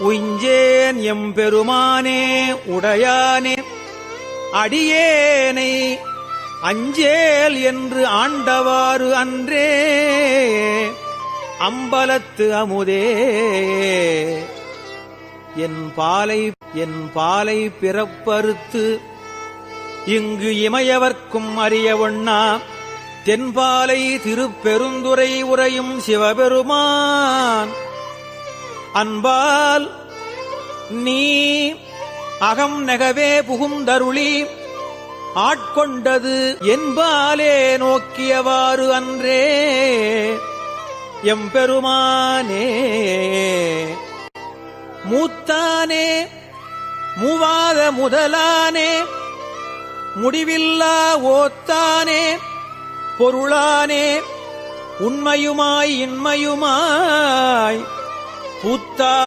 உஞ்சேன் எம்பெருமானே உடையானே. அடியேனை அஞ்சேல் என்று ஆண்டவாறு அன்றே. அம்பலத்து அமுதே. என் பாலை என் பாலை பிறப்பறுத்து இங்கு இமையவர்க்கும் அறிய ஒண்ணா. தென்பாலை திருப்பெருந்துரை உரையும் சிவபெருமான். அன்பால் நீ அகம் நெகவே புகுந்தருளி ஆட்கொண்டது என்பாலே நோக்கியவாறு அன்றே. எம்பெருமானே மூத்தானே மூவாத முதலானே முடிவில்லா ஓத்தானே பொருளானே உண்மையுமாய் இன்மையுமாய் puta.